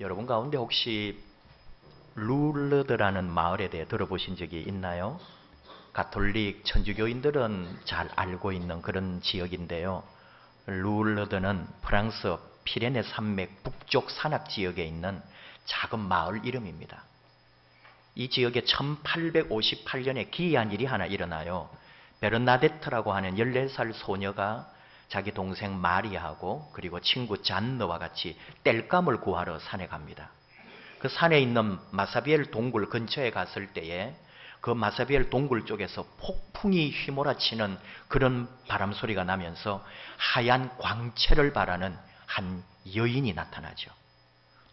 여러분 가운데 혹시 룰러드라는 마을에 대해 들어보신 적이 있나요? 가톨릭 천주교인들은 잘 알고 있는 그런 지역인데요. 룰러드는 프랑스 피레네 산맥 북쪽 산악 지역에 있는 작은 마을 이름입니다. 이 지역에 1858년에 기이한 일이 하나 일어나요. 베르나데트라고 하는 14살 소녀가 자기 동생 마리아하고 그리고 친구 잔느와 같이 땔감을 구하러 산에 갑니다. 그 산에 있는 마사비엘 동굴 근처에 갔을 때에 그 마사비엘 동굴 쪽에서 폭풍이 휘몰아치는 그런 바람 소리가 나면서 하얀 광채를 바라는 한 여인이 나타나죠.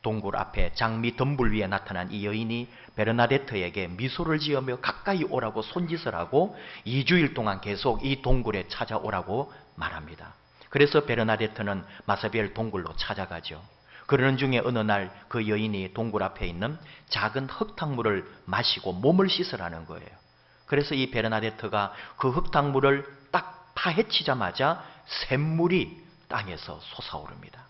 동굴 앞에 장미 덤불 위에 나타난 이 여인이 베르나데트에게 미소를 지으며 가까이 오라고 손짓을 하고 2주일 동안 계속 이 동굴에 찾아오라고 말합니다. 그래서 베르나데트는 마사비엘 동굴로 찾아가죠. 그러는 중에 어느 날 그 여인이 동굴 앞에 있는 작은 흙탕물을 마시고 몸을 씻으라는 거예요. 그래서 이 베르나데트가 그 흙탕물을 딱 파헤치자마자 샘물이 땅에서 솟아오릅니다.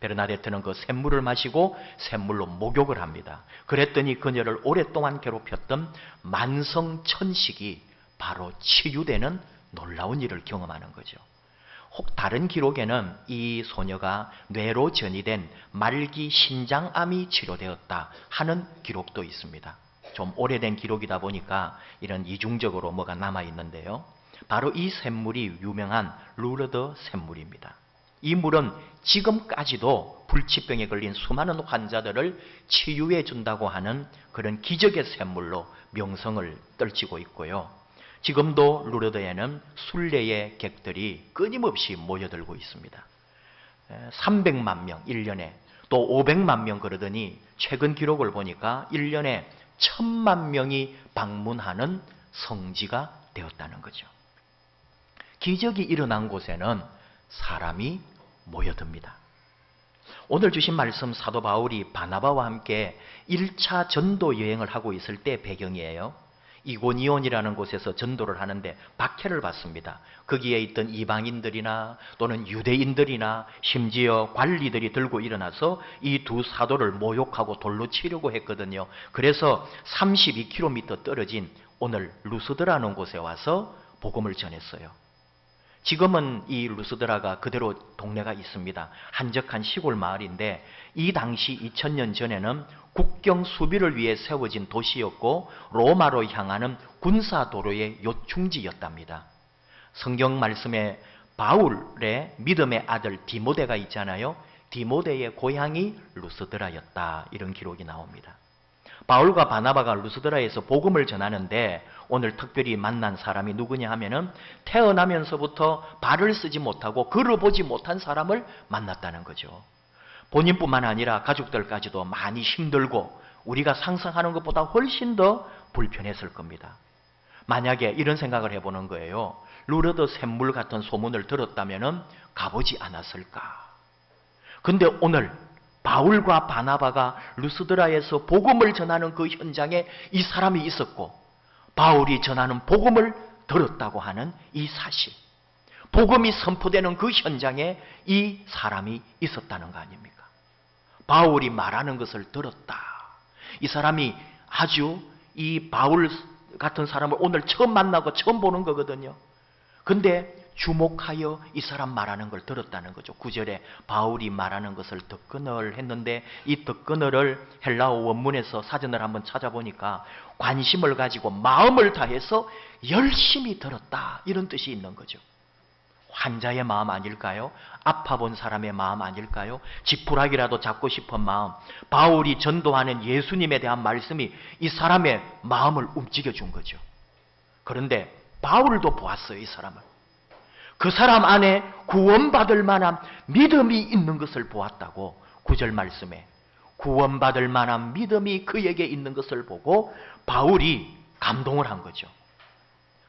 베르나데트는 그 샘물을 마시고 샘물로 목욕을 합니다. 그랬더니 그녀를 오랫동안 괴롭혔던 만성천식이 바로 치유되는 놀라운 일을 경험하는 거죠. 혹 다른 기록에는 이 소녀가 뇌로 전이된 말기 신장암이 치료되었다 하는 기록도 있습니다. 좀 오래된 기록이다 보니까 이런 이중적으로 뭐가 남아 있는데요. 바로 이 샘물이 유명한 루르드 샘물입니다. 이 물은 지금까지도 불치병에 걸린 수많은 환자들을 치유해 준다고 하는 그런 기적의 샘물로 명성을 떨치고 있고요. 지금도 루르드에는 순례의 객들이 끊임없이 모여들고 있습니다. 300만 명 1년에 또 500만 명 그러더니 최근 기록을 보니까 1년에 1000만 명이 방문하는 성지가 되었다는 거죠. 기적이 일어난 곳에는 사람이 모여듭니다. 오늘 주신 말씀 사도 바울이 바나바와 함께 1차 전도 여행을 하고 있을 때 배경이에요. 이고니온이라는 곳에서 전도를 하는데 박해를 받습니다. 거기에 있던 이방인들이나 또는 유대인들이나 심지어 관리들이 들고 일어나서 이 두 사도를 모욕하고 돌로 치려고 했거든요. 그래서 32km 떨어진 오늘 루스드라는 곳에 와서 복음을 전했어요. 지금은 이 루스드라가 그대로 동네가 있습니다. 한적한 시골 마을인데 이 당시 2000년 전에는 국경 수비를 위해 세워진 도시였고 로마로 향하는 군사 도로의 요충지였답니다. 성경 말씀에 바울의 믿음의 아들 디모데가 있잖아요. 디모데의 고향이 루스드라였다. 이런 기록이 나옵니다. 바울과 바나바가 루스드라에서 복음을 전하는데 오늘 특별히 만난 사람이 누구냐 하면은 태어나면서부터 발을 쓰지 못하고 걸어보지 못한 사람을 만났다는 거죠. 본인뿐만 아니라 가족들까지도 많이 힘들고 우리가 상상하는 것보다 훨씬 더 불편했을 겁니다. 만약에 이런 생각을 해보는 거예요. 루르드 샘물 같은 소문을 들었다면 가보지 않았을까. 근데 오늘 바울과 바나바가 루스드라에서 복음을 전하는 그 현장에 이 사람이 있었고 바울이 전하는 복음을 들었다고 하는 이 사실. 복음이 선포되는 그 현장에 이 사람이 있었다는 거 아닙니까? 바울이 말하는 것을 들었다. 이 사람이 아주 이 바울 같은 사람을 오늘 처음 만나고 처음 보는 거거든요. 근데 주목하여 이 사람 말하는 걸 들었다는 거죠. 구절에 바울이 말하는 것을 덕근을 했는데 이 덕근을을 헬라어 원문에서 사전을 한번 찾아보니까 관심을 가지고 마음을 다해서 열심히 들었다 이런 뜻이 있는 거죠. 환자의 마음 아닐까요? 아파 본 사람의 마음 아닐까요? 지푸라기라도 잡고 싶은 마음. 바울이 전도하는 예수님에 대한 말씀이 이 사람의 마음을 움직여 준 거죠. 그런데 바울도 보았어요, 이 사람을. 그 사람 안에 구원받을 만한 믿음이 있는 것을 보았다고 구절 말씀에 구원받을 만한 믿음이 그에게 있는 것을 보고 바울이 감동을 한 거죠.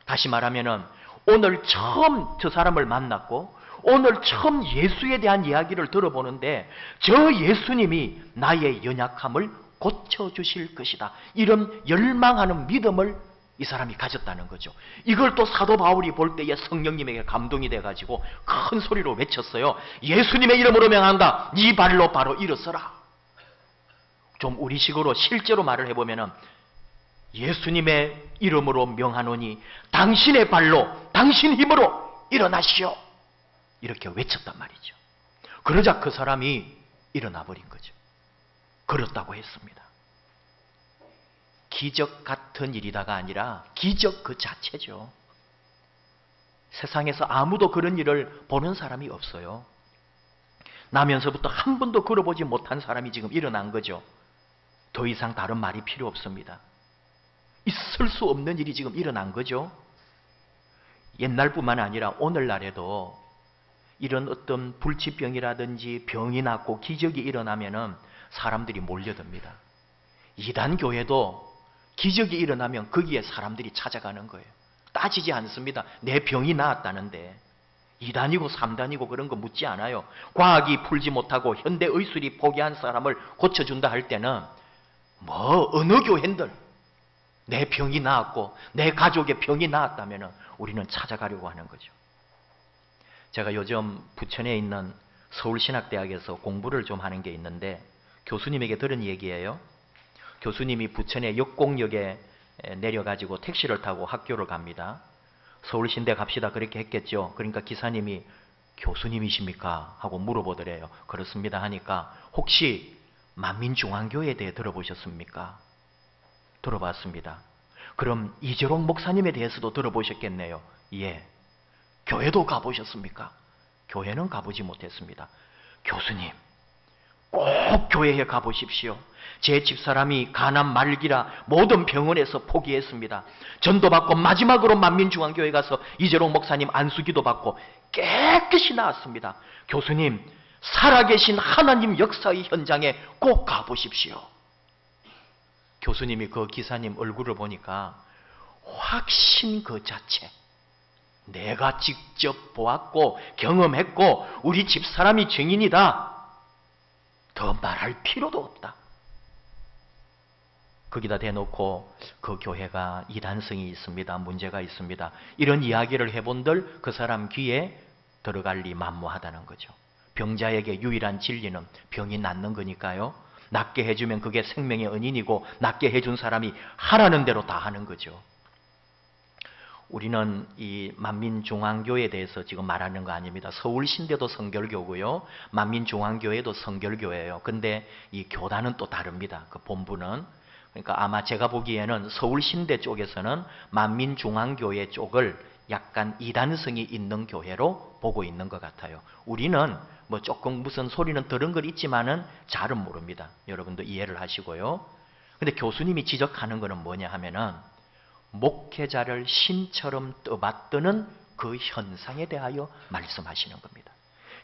다시 말하면은 오늘 처음 저 사람을 만났고 오늘 처음 예수에 대한 이야기를 들어보는데 저 예수님이 나의 연약함을 고쳐주실 것이다. 이런 열망하는 믿음을 이 사람이 가졌다는 거죠. 이걸 또 사도 바울이 볼 때에 성령님에게 감동이 돼가지고 큰 소리로 외쳤어요. 예수님의 이름으로 명한다. 네 발로 바로 일어서라. 좀 우리식으로 실제로 말을 해보면은 예수님의 이름으로 명하노니 당신의 발로 당신 힘으로 일어나시오. 이렇게 외쳤단 말이죠. 그러자 그 사람이 일어나 버린 거죠. 그렇다고 했습니다. 기적 같은 일이다가 아니라 기적 그 자체죠. 세상에서 아무도 그런 일을 보는 사람이 없어요. 나면서부터 한 번도 걸어보지 못한 사람이 지금 일어난 거죠. 더 이상 다른 말이 필요 없습니다. 있을 수 없는 일이 지금 일어난 거죠. 옛날뿐만 아니라 오늘날에도 이런 어떤 불치병이라든지 병이 낫고 기적이 일어나면은 사람들이 몰려듭니다. 이단 교회도 기적이 일어나면 거기에 사람들이 찾아가는 거예요. 따지지 않습니다. 내 병이 나았다는데. 2단이고 3단이고 그런 거 묻지 않아요. 과학이 풀지 못하고 현대 의술이 포기한 사람을 고쳐준다 할 때는 뭐 어느 교회들 내 병이 나았고 내 가족의 병이 나았다면 우리는 찾아가려고 하는 거죠. 제가 요즘 부천에 있는 서울신학대학에서 공부를 좀 하는 게 있는데 교수님에게 들은 얘기예요. 교수님이 부천의 역공역에 내려가지고 택시를 타고 학교를 갑니다. 서울신대 갑시다 그렇게 했겠죠. 그러니까 기사님이 교수님이십니까? 하고 물어보더래요. 그렇습니다 하니까 혹시 만민중앙교회에 대해 들어보셨습니까? 들어봤습니다. 그럼 이재롱 목사님에 대해서도 들어보셨겠네요. 예. 교회도 가보셨습니까? 교회는 가보지 못했습니다. 교수님, 꼭 교회에 가보십시오. 제 집사람이 가난 말기라 모든 병원에서 포기했습니다. 전도받고 마지막으로 만민중앙교회 가서 이재롱 목사님 안수기도 받고 깨끗이 나았습니다. 교수님, 살아계신 하나님 역사의 현장에 꼭 가보십시오. 교수님이 그 기사님 얼굴을 보니까 확신 그 자체. 내가 직접 보았고 경험했고 우리 집사람이 증인이다. 더 말할 필요도 없다. 거기다 대놓고 그 교회가 이단성이 있습니다. 문제가 있습니다. 이런 이야기를 해본들 그 사람 귀에 들어갈 리 만무하다는 거죠. 병자에게 유일한 진리는 병이 낫는 거니까요. 낫게 해주면 그게 생명의 은인이고 낫게 해준 사람이 하라는 대로 다 하는 거죠. 우리는 이 만민중앙교에 대해서 지금 말하는 거 아닙니다. 서울신대도 성결교고요. 만민중앙교회도 성결교회예요. 근데 이 교단은 또 다릅니다. 그 본부는. 그러니까 아마 제가 보기에는 서울신대 쪽에서는 만민중앙교회 쪽을 약간 이단성이 있는 교회로 보고 있는 것 같아요. 우리는 뭐 조금 무슨 소리는 들은 걸 있지만은 잘은 모릅니다. 여러분도 이해를 하시고요. 근데 교수님이 지적하는 것은 뭐냐 하면은 목회자를 신처럼 떠받드는 그 현상에 대하여 말씀하시는 겁니다.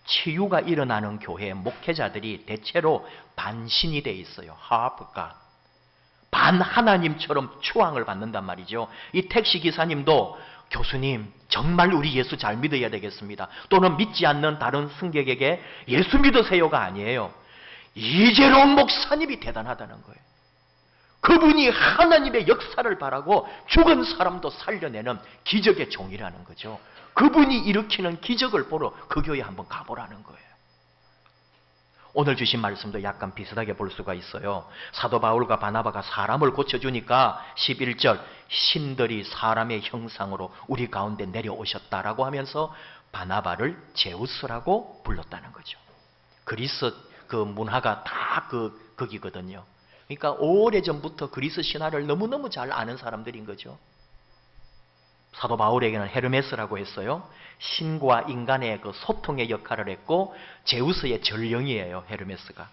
치유가 일어나는 교회의 목회자들이 대체로 반신이 돼 있어요. 하프가. 반 하나님처럼 추앙을 받는단 말이죠. 이 택시 기사님도 교수님, 정말 우리 예수 잘 믿어야 되겠습니다. 또는 믿지 않는 다른 승객에게 예수 믿으세요가 아니에요. 이재롱 목사님이 대단하다는 거예요. 그분이 하나님의 역사를 바라고 죽은 사람도 살려내는 기적의 종이라는 거죠. 그분이 일으키는 기적을 보러 그 교회 한번 가보라는 거예요. 오늘 주신 말씀도 약간 비슷하게 볼 수가 있어요. 사도 바울과 바나바가 사람을 고쳐주니까 11절 신들이 사람의 형상으로 우리 가운데 내려오셨다라고 하면서 바나바를 제우스라고 불렀다는 거죠. 그리스 그 문화가 다 그 거기거든요. 그러니까 오래 전부터 그리스 신화를 너무너무 잘 아는 사람들인 거죠. 사도 바울에게는 헤르메스라고 했어요. 신과 인간의 그 소통의 역할을 했고 제우스의 전령이에요. 헤르메스가.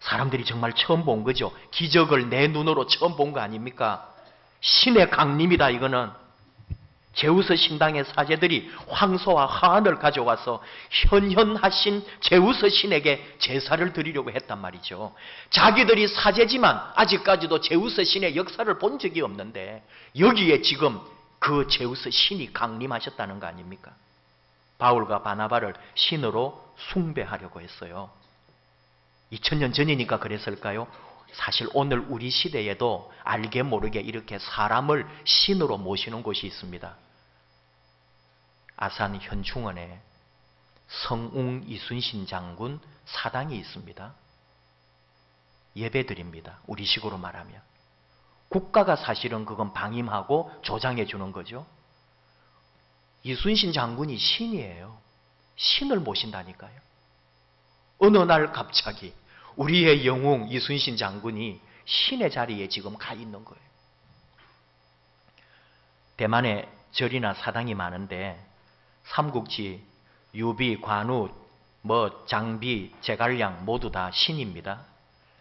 사람들이 정말 처음 본 거죠. 기적을 내 눈으로 처음 본 거 아닙니까? 신의 강림이다 이거는. 제우스 신당의 사제들이 황소와 하안을 가져와서 현현하신 제우스 신에게 제사를 드리려고 했단 말이죠. 자기들이 사제지만 아직까지도 제우스 신의 역사를 본 적이 없는데 여기에 지금 그 제우스 신이 강림하셨다는 거 아닙니까? 바울과 바나바를 신으로 숭배하려고 했어요. 2000년 전이니까 그랬을까요? 사실 오늘 우리 시대에도 알게 모르게 이렇게 사람을 신으로 모시는 곳이 있습니다. 아산 현충원에 성웅 이순신 장군 사당이 있습니다. 예배드립니다. 우리식으로 말하면. 국가가 사실은 그건 방임하고 조장해 주는 거죠. 이순신 장군이 신이에요. 신을 모신다니까요. 어느 날 갑자기 우리의 영웅 이순신 장군이 신의 자리에 지금 가 있는 거예요. 대만에 절이나 사당이 많은데 삼국지, 유비, 관우, 뭐 장비, 제갈량 모두 다 신입니다.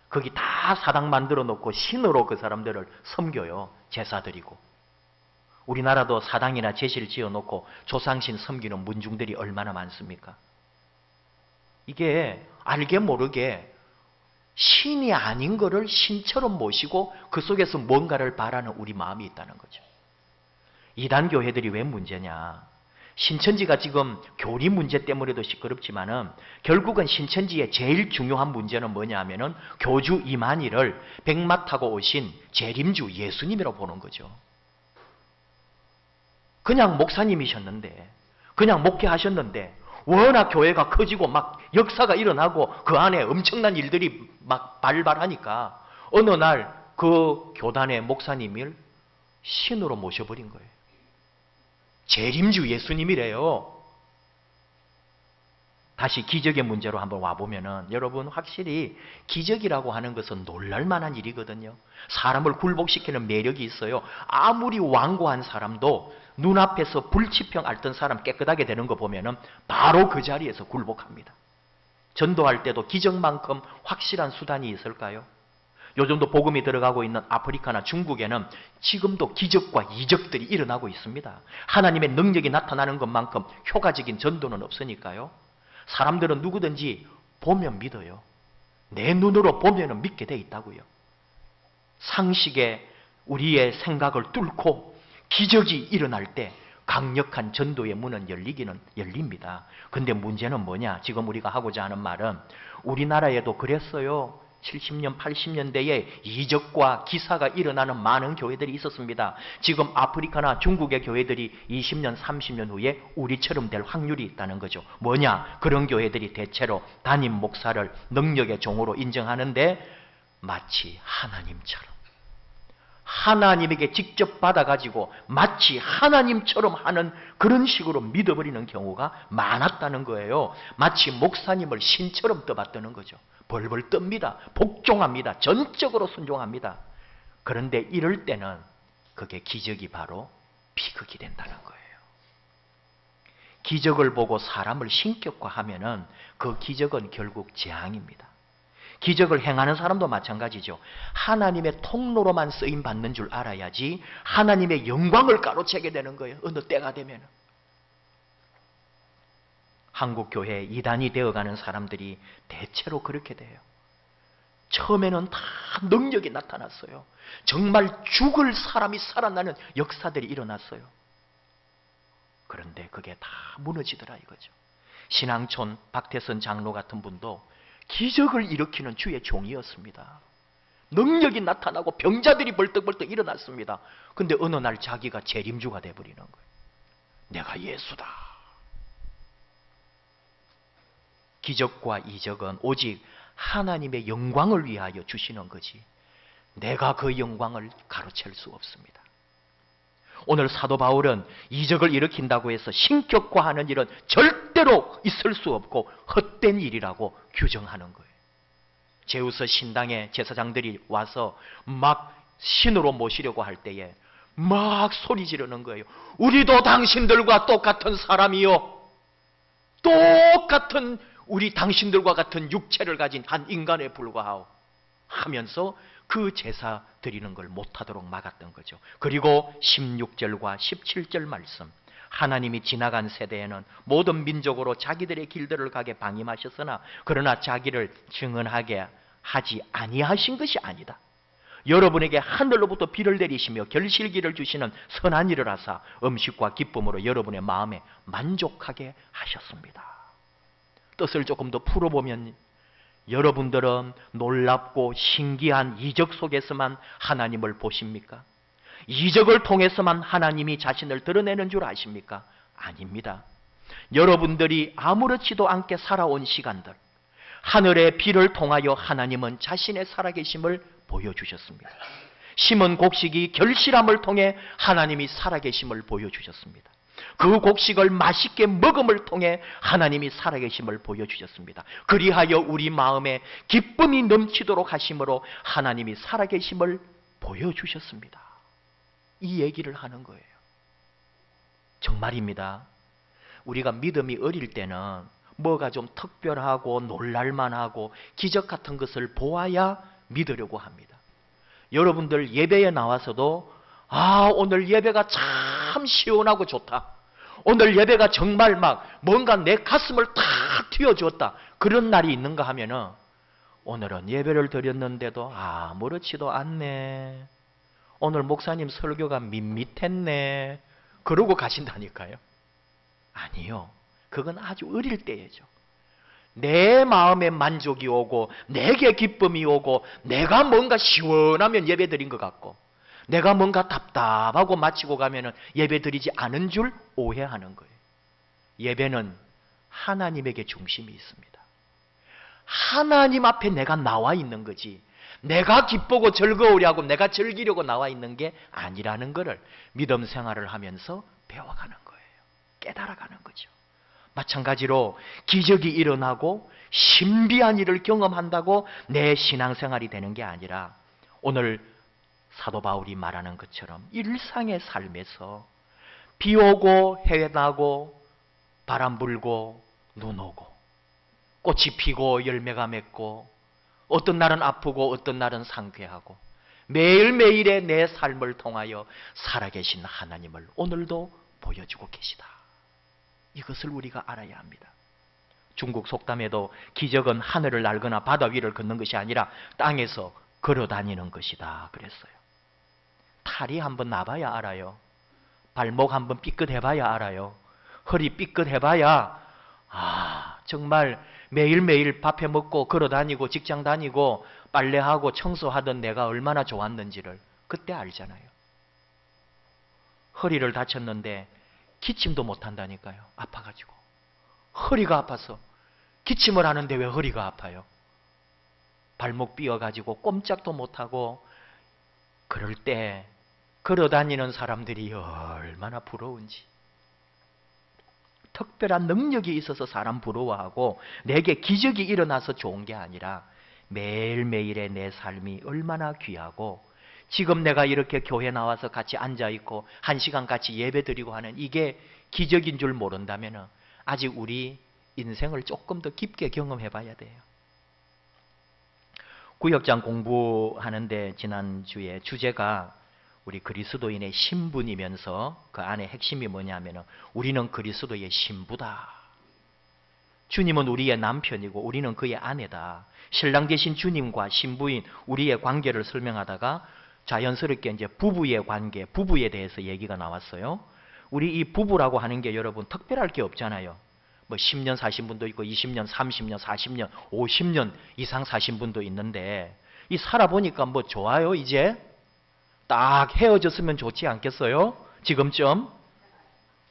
거기 다 사당 만들어 놓고 신으로 그 사람들을 섬겨요. 제사 드리고. 우리나라도 사당이나 제실 지어 놓고 조상신 섬기는 문중들이 얼마나 많습니까? 이게 알게 모르게 신이 아닌 거를 신처럼 모시고 그 속에서 뭔가를 바라는 우리 마음이 있다는 거죠. 이단 교회들이 왜 문제냐? 신천지가 지금 교리 문제 때문에도 시끄럽지만은 결국은 신천지의 제일 중요한 문제는 뭐냐 하면은 교주 이만희를 백마 타고 오신 재림주 예수님이라고 보는 거죠. 그냥 목사님이셨는데, 그냥 목회하셨는데, 워낙 교회가 커지고 막 역사가 일어나고 그 안에 엄청난 일들이 막 발발하니까 어느 날 그 교단의 목사님을 신으로 모셔버린 거예요. 재림주 예수님이래요. 다시 기적의 문제로 한번 와보면은 여러분 확실히 기적이라고 하는 것은 놀랄만한 일이거든요. 사람을 굴복시키는 매력이 있어요. 아무리 완고한 사람도 눈앞에서 불치병 앓던 사람 깨끗하게 되는 거 보면은 바로 그 자리에서 굴복합니다. 전도할 때도 기적만큼 확실한 수단이 있을까요? 요즘도 복음이 들어가고 있는 아프리카나 중국에는 지금도 기적과 이적들이 일어나고 있습니다. 하나님의 능력이 나타나는 것만큼 효과적인 전도는 없으니까요. 사람들은 누구든지 보면 믿어요. 내 눈으로 보면 믿게 돼 있다고요. 상식에 우리의 생각을 뚫고 기적이 일어날 때 강력한 전도의 문은 열리기는 열립니다. 근데 문제는 뭐냐? 지금 우리가 하고자 하는 말은 우리나라에도 그랬어요. 70년, 80년대에 이적과 기사가 일어나는 많은 교회들이 있었습니다. 지금 아프리카나 중국의 교회들이 20년, 30년 후에 우리처럼 될 확률이 있다는 거죠. 뭐냐? 그런 교회들이 대체로 담임 목사를 능력의 종으로 인정하는데 마치 하나님처럼 하나님에게 직접 받아가지고 마치 하나님처럼 하는 그런 식으로 믿어버리는 경우가 많았다는 거예요. 마치 목사님을 신처럼 떠받드는 거죠. 벌벌 뜹니다. 복종합니다. 전적으로 순종합니다. 그런데 이럴 때는 그게 기적이 바로 비극이 된다는 거예요. 기적을 보고 사람을 신격화하면 은 그 기적은 결국 재앙입니다. 기적을 행하는 사람도 마찬가지죠. 하나님의 통로로만 쓰임 받는 줄 알아야지 하나님의 영광을 가로채게 되는 거예요. 어느 때가 되면. 한국 교회 이단이 되어가는 사람들이 대체로 그렇게 돼요. 처음에는 다 능력이 나타났어요. 정말 죽을 사람이 살아나는 역사들이 일어났어요. 그런데 그게 다 무너지더라 이거죠. 신앙촌 박태선 장로 같은 분도 기적을 일으키는 주의 종이었습니다. 능력이 나타나고 병자들이 벌떡벌떡 일어났습니다. 근데 어느 날 자기가 재림주가 돼버리는 거예요. 내가 예수다. 기적과 이적은 오직 하나님의 영광을 위하여 주시는 거지. 내가 그 영광을 가로챌 수 없습니다. 오늘 사도 바울은 이적을 일으킨다고 해서 신격화하는 일은 절대로 있을 수 없고 헛된 일이라고 규정하는 거예요. 제우스 신당의 제사장들이 와서 막 신으로 모시려고 할 때에 막 소리 지르는 거예요. 우리도 당신들과 똑같은 사람이요. 똑같은 우리 당신들과 같은 육체를 가진 한 인간에 불과하오. 하면서 그 제사 드리는 걸 못하도록 막았던 거죠. 그리고 16절과 17절 말씀. 하나님이 지나간 세대에는 모든 민족으로 자기들의 길들을 가게 방임하셨으나 그러나 자기를 증언하게 하지 아니하신 것이 아니다. 여러분에게 하늘로부터 비를 내리시며 결실기를 주시는 선한 일을 하사 음식과 기쁨으로 여러분의 마음에 만족하게 하셨습니다. 뜻을 조금 더 풀어보면 여러분들은 놀랍고 신기한 이적 속에서만 하나님을 보십니까? 이적을 통해서만 하나님이 자신을 드러내는 줄 아십니까? 아닙니다. 여러분들이 아무렇지도 않게 살아온 시간들, 하늘의 비를 통하여 하나님은 자신의 살아계심을 보여주셨습니다. 심은 곡식이 결실함을 통해 하나님이 살아계심을 보여주셨습니다. 그 곡식을 맛있게 먹음을 통해 하나님이 살아계심을 보여주셨습니다. 그리하여 우리 마음에 기쁨이 넘치도록 하심으로 하나님이 살아계심을 보여주셨습니다. 이 얘기를 하는 거예요. 정말입니다. 우리가 믿음이 어릴 때는 뭐가 좀 특별하고 놀랄만하고 기적 같은 것을 보아야 믿으려고 합니다. 여러분들 예배에 나와서도 아 오늘 예배가 참 시원하고 좋다. 오늘 예배가 정말 막 뭔가 내 가슴을 탁 튀어주었다. 그런 날이 있는가 하면은 오늘은 예배를 드렸는데도 아무렇지도 않네. 오늘 목사님 설교가 밋밋했네. 그러고 가신다니까요. 아니요. 그건 아주 어릴 때예죠. 내 마음에 만족이 오고 내게 기쁨이 오고 내가 뭔가 시원하면 예배 드린 것 같고 내가 뭔가 답답하고 마치고 가면은 예배 드리지 않은 줄 오해하는 거예요. 예배는 하나님에게 중심이 있습니다. 하나님 앞에 내가 나와 있는 거지. 내가 기쁘고 즐거우려고 내가 즐기려고 나와 있는 게 아니라는 것을 믿음 생활을 하면서 배워가는 거예요. 깨달아가는 거죠. 마찬가지로 기적이 일어나고 신비한 일을 경험한다고 내 신앙생활이 되는 게 아니라 오늘 사도 바울이 말하는 것처럼 일상의 삶에서 비 오고 해 나고 바람 불고 눈 오고 꽃이 피고 열매가 맺고 어떤 날은 아프고 어떤 날은 상쾌하고 매일매일의 내 삶을 통하여 살아계신 하나님을 오늘도 보여주고 계시다. 이것을 우리가 알아야 합니다. 중국 속담에도 기적은 하늘을 날거나 바다 위를 걷는 것이 아니라 땅에서 걸어 다니는 것이다. 그랬어요. 탈이 한번 나봐야 알아요. 발목 한번 삐끗해봐야 알아요. 허리 삐끗해봐야 아 정말 매일매일 밥해 먹고 걸어 다니고 직장 다니고 빨래하고 청소하던 내가 얼마나 좋았는지를 그때 알잖아요. 허리를 다쳤는데 기침도 못 한다니까요. 아파가지고. 허리가 아파서. 기침을 하는데 왜 허리가 아파요? 발목 삐어가지고 꼼짝도 못하고 그럴 때 걸어 다니는 사람들이 얼마나 부러운지. 특별한 능력이 있어서 사람 부러워하고 내게 기적이 일어나서 좋은 게 아니라 매일매일의 내 삶이 얼마나 귀하고 지금 내가 이렇게 교회 나와서 같이 앉아 있고 한 시간 같이 예배 드리고 하는 이게 기적인 줄 모른다면 아직 우리 인생을 조금 더 깊게 경험해 봐야 돼요. 구역장 공부하는데 지난주에 주제가 우리 그리스도인의 신분이면서 그 안에 핵심이 뭐냐면 우리는 그리스도의 신부다. 주님은 우리의 남편이고 우리는 그의 아내다. 신랑 되신 주님과 신부인 우리의 관계를 설명하다가 자연스럽게 이제 부부의 관계, 부부에 대해서 얘기가 나왔어요. 우리 이 부부라고 하는 게 여러분 특별할 게 없잖아요. 뭐 10년 사신 분도 있고 20년, 30년, 40년, 50년 이상 사신 분도 있는데 이 살아보니까 뭐 좋아요, 이제? 딱 헤어졌으면 좋지 않겠어요? 지금쯤?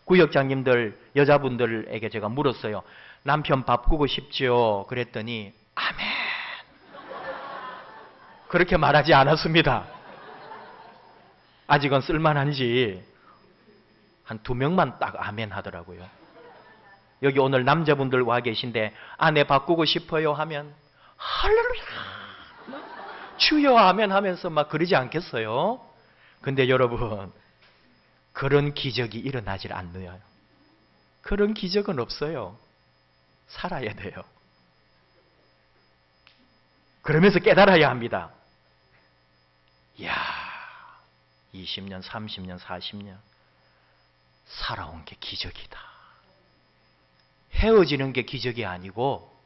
구역장님들, 여자분들에게 제가 물었어요. 남편 바꾸고 싶죠? 그랬더니 아멘. 그렇게 말하지 않았습니다. 아직은 쓸만한지 한 두 명만 딱 아멘 하더라고요. 여기 오늘 남자분들 와 계신데 아내 바꾸고 싶어요 하면 할렐루야 주여 아멘 하면서 막 그러지 않겠어요? 근데 여러분 그런 기적이 일어나질 않네요. 그런 기적은 없어요. 살아야 돼요. 그러면서 깨달아야 합니다. 이야 20년, 30년, 40년 살아온 게 기적이다. 헤어지는 게 기적이 아니고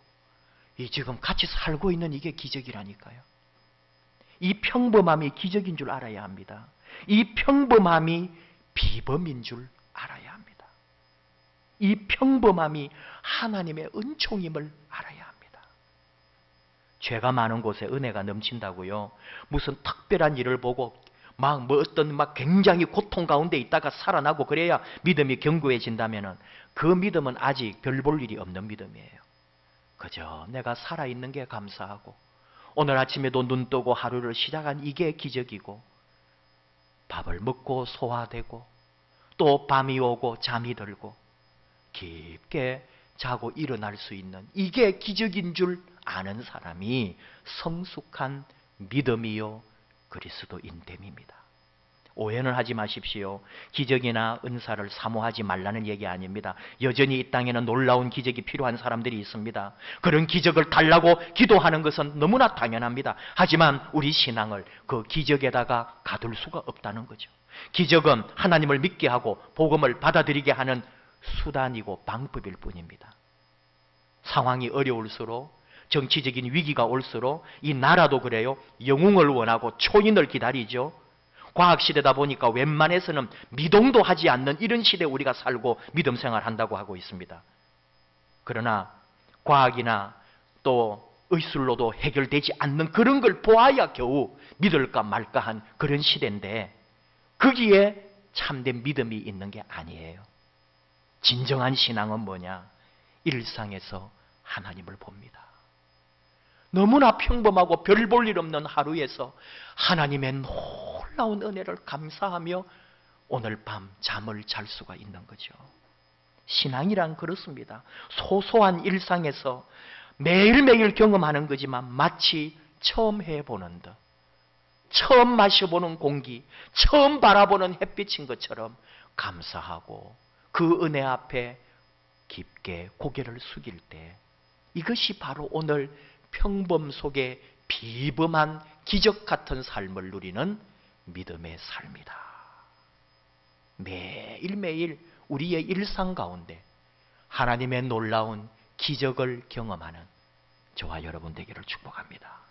이 지금 같이 살고 있는 이게 기적이라니까요. 이 평범함이 기적인 줄 알아야 합니다. 이 평범함이 비범인 줄 알아야 합니다. 이 평범함이 하나님의 은총임을 알아야 합니다. 죄가 많은 곳에 은혜가 넘친다고요. 무슨 특별한 일을 보고 막 뭐 어떤 막 굉장히 고통 가운데 있다가 살아나고 그래야 믿음이 견고해진다면은 그 믿음은 아직 별 볼 일이 없는 믿음이에요. 그저 내가 살아있는 게 감사하고 오늘 아침에도 눈 뜨고 하루를 시작한 이게 기적이고 밥을 먹고 소화되고 또 밤이 오고 잠이 들고 깊게 자고 일어날 수 있는 이게 기적인 줄 아는 사람이 성숙한 믿음이요 그리스도인됨입니다. 오해는 하지 마십시오. 기적이나 은사를 사모하지 말라는 얘기 아닙니다. 여전히 이 땅에는 놀라운 기적이 필요한 사람들이 있습니다. 그런 기적을 달라고 기도하는 것은 너무나 당연합니다. 하지만 우리 신앙을 그 기적에다가 가둘 수가 없다는 거죠. 기적은 하나님을 믿게 하고 복음을 받아들이게 하는 수단이고 방법일 뿐입니다. 상황이 어려울수록 정치적인 위기가 올수록 이 나라도 그래요. 영웅을 원하고 초인을 기다리죠. 과학시대다 보니까 웬만해서는 미동도 하지 않는 이런 시대에 우리가 살고 믿음 생활 한다고 하고 있습니다. 그러나 과학이나 또 의술로도 해결되지 않는 그런 걸 보아야 겨우 믿을까 말까 한 그런 시대인데 거기에 참된 믿음이 있는 게 아니에요. 진정한 신앙은 뭐냐? 일상에서 하나님을 봅니다. 너무나 평범하고 별 볼 일 없는 하루에서 하나님의 놀라운 은혜를 감사하며 오늘 밤 잠을 잘 수가 있는 거죠. 신앙이란 그렇습니다. 소소한 일상에서 매일매일 경험하는 거지만 마치 처음 해보는 듯, 처음 마셔보는 공기, 처음 바라보는 햇빛인 것처럼 감사하고 그 은혜 앞에 깊게 고개를 숙일 때 이것이 바로 오늘 평범 속에 비범한 기적 같은 삶을 누리는 믿음의 삶이다. 매일매일 우리의 일상 가운데 하나님의 놀라운 기적을 경험하는 저와 여러분 되기를 축복합니다.